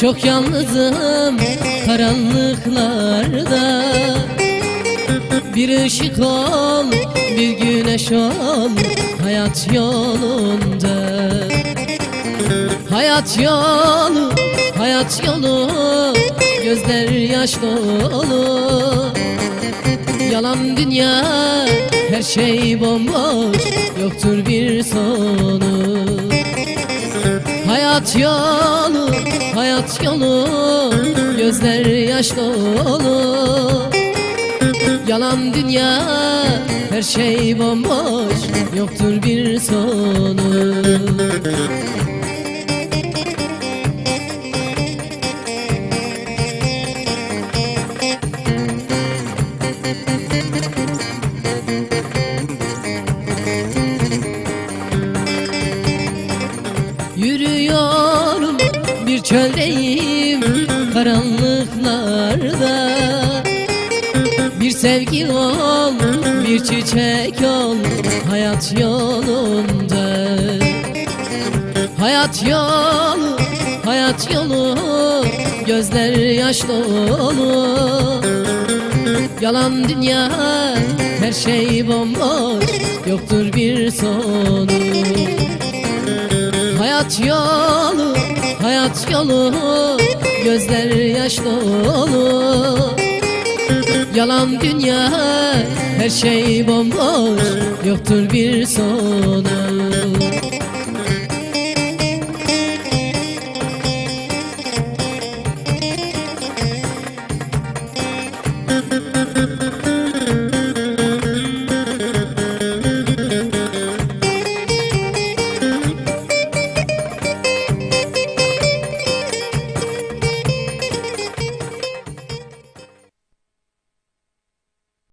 Çok yalnızım karanlıklarda. Bir ışık ol, bir güneş ol Hayat yolunda. Hayat yolu, hayat yolu Gözler yaş dolu. Yalan dünya, her şey bomboş Yoktur bir sonu Hayat yolu, hayat yolu Gözler yaş dolu Yalan dünya, her şey bomboş Yoktur bir sonu Yürüyorum bir çöldeyim karanlıklarda. Bir sevgi ol, bir çiçek ol hayat yolunda. Hayat yolu, hayat yolu gözler yaş dolu. Yalan dünya, her şey bomboş yoktur bir sonu Hayat yolu, hayat yolu Gözler yaş dolu Yalan dünya Her şey bomboş Yoktur bir sonu